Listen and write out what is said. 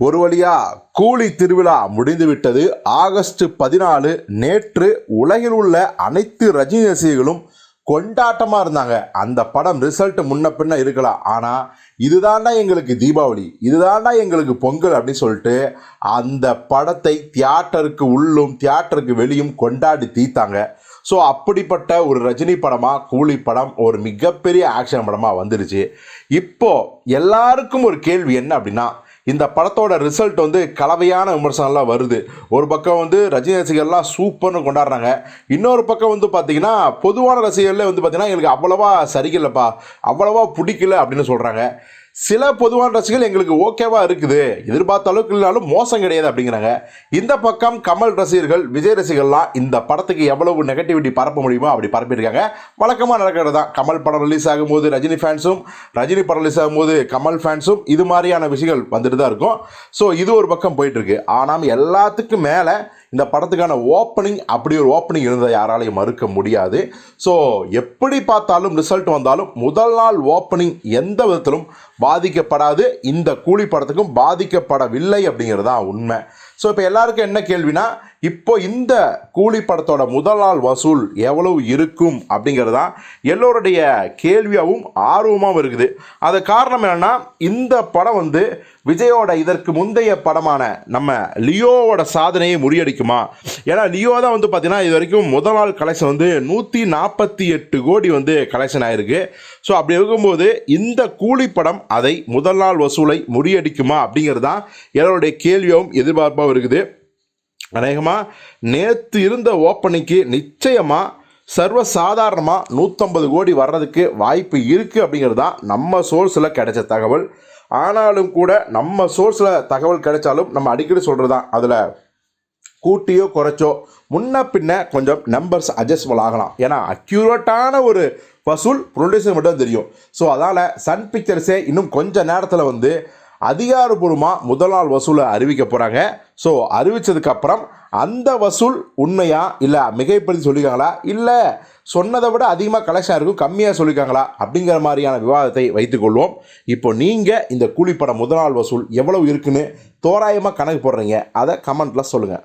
ஒரு வழியா கூலி திருவிழா முடிந்துவிட்டது. ஆகஸ்ட் பதினாலு நேற்று உலகில் உள்ள அனைத்து ரஜினி ரசிகர்களும் கொண்டாட்டமாக இருந்தாங்க. அந்த படம் ரிசல்ட் முன்ன பின்ன இருக்கலாம். ஆனால் இதுதான்டா எங்களுக்கு தீபாவளி இதுதான்டா எங்களுக்கு பொங்கல் அப்படின்னு சொல்லிட்டு அந்த படத்தை தியேட்டருக்கு உள்ளும் தியேட்டருக்கு வெளியும் கொண்டாடி தீத்தாங்க ஸோ அப்படிப்பட்ட ஒரு ரஜினி படமாக கூலி படம் ஒரு மிகப்பெரிய ஆக்ஷன் படமாக வந்துருச்சு. இப்போது எல்லாருக்கும் ஒரு கேள்வி என்ன அப்படின்னா இந்த படத்தோட ரிசல்ட் வந்து கலவையான விமர்சனம்லாம் வருது. ஒரு பக்கம் வந்து ரஜினி ரசிகர்லாம் சூப்பர்னு கொண்டாடுறாங்க. இன்னொரு பக்கம் வந்து பார்த்தீங்கன்னா பொதுவான ரசிகர்களே வந்து பார்த்தீங்கன்னா எங்களுக்கு அவ்வளவா சரியில்லைப்பா அவ்வளவா பிடிக்கல அப்படின்னு சொல்கிறாங்க சில பொதுவான ரசிகர்கள் எங்களுக்கு ஓகேவா இருக்குது. எதிர்பார்த்த அளவுக்கு இல்லைனாலும் மோசம் கிடையாது அப்படிங்கிறாங்க. இந்த பக்கம் கமல் ரசிகர்கள் விஜய் ரசிகர்லாம் இந்த படத்துக்கு எவ்வளவு நெகட்டிவிட்டி பரப்ப முடியுமோ அப்படி பரப்பியிருக்காங்க. வழக்கமாக நடக்கிறது தான் கமல் படம் ரிலீஸ் ஆகும்போது ரஜினி ஃபேன்ஸும் ரஜினி படம் ரிலீஸ் ஆகும்போது கமல் ஃபேன்ஸும் இது மாதிரியான விஷயங்கள் வந்துட்டு தான் இருக்கும். ஸோ இது ஒரு பக்கம் போயிட்டு இருக்கு ஆனால் எல்லாத்துக்கும் மேலே இந்த படத்துக்கான ஓப்பனிங் அப்படி ஒரு ஓப்பனிங் இருந்ததை யாராலையும் மறுக்க முடியாது. ஸோ எப்படி பார்த்தாலும் ரிசல்ட் வந்தாலும் முதல் நாள் ஓப்பனிங் எந்த விதத்திலும் பாதிக்கப்படாது. இந்த கூலி படத்துக்கும் பாதிக்கப்படவில்லை அப்படிங்கிறது தான் உண்மை. ஸோ இப்போ எல்லாருக்கும் என்ன கேள்வினா இப்போ இந்த கூலி படத்தோட முதல் நாள் வசூல் எவ்வளவு இருக்கும் அப்படிங்கிறது தான் எல்லோருடைய கேள்வியாகவும் ஆர்வமாகவும் இருக்குது. அது காரணம் என்னென்னா இந்த படம் வந்து விஜயோட இதற்கு முந்தைய படமான நம்ம லியோவோட சாதனையை முறியடிக்கும் ஏன்னா லியோ தான் வந்து பார்த்தீங்கன்னா இது வரைக்கும் முதல் நாள் கலெக்ஷன் வந்து நூற்றி நாற்பத்தி எட்டு கோடி வந்து கலெக்ஷன் ஆயிருக்கு. ஸோ அப்படி இருக்கும்போது இந்த கூலி படம் அதை முதல் நாள் வசூலை முறியடிக்குமா அப்படிங்கிறது தான் எல்லோருடைய கேள்வியும் எதிர்பார்ப்பாகவும் இருக்குது. அநேகமாக நேற்று இருந்த ஓப்பனிங்க்கு நிச்சயமாக சர்வசாதாரணமாக நூற்றம்பது கோடி வர்றதுக்கு வாய்ப்பு இருக்குது அப்படிங்கிறது தான் நம்ம சோர்ஸில் கிடைச்ச தகவல். ஆனாலும் கூட நம்ம சோர்ஸில் தகவல் கிடைச்சாலும் நம்ம அடிக்கடி சொல்கிறது தான் அதில். கூட்டியோ குறைச்சோ முன்ன பின்ன கொஞ்சம் நம்பர்ஸ் அட்ஜஸ்டபிள் ஆகலாம். ஏன்னா அக்யூரேட்டான ஒரு வசூல் ப்ரொடியூசர் மட்டும் தெரியும். ஸோ அதனால் சன் பிக்சர்ஸே இன்னும் கொஞ்சம் நேரத்தில் வந்து அதிகாரபூர்வமாக முதல் நாள் வசூலை அறிவிக்க போகிறாங்க ஸோ அறிவித்ததுக்கப்புறம் அந்த வசூல் உண்மையா இல்லை மிகைப்படுத்தி சொல்லியிருக்காங்களா? இல்லை சொன்னதை விட அதிகமாக கலெக்ஷன் இருக்கும் கம்மியாக சொல்லியிருக்காங்களா? அப்படிங்கிற மாதிரியான விவாதத்தை வைத்துக்கொள்வோம் இப்போ நீங்கள் இந்த கூலிப்படம் முதல் நாள் வசூல் எவ்வளவு இருக்குன்னு தோராயமாக கணக்கு போடுறீங்க. அதை கமெண்ட்டில் சொல்லுங்கள்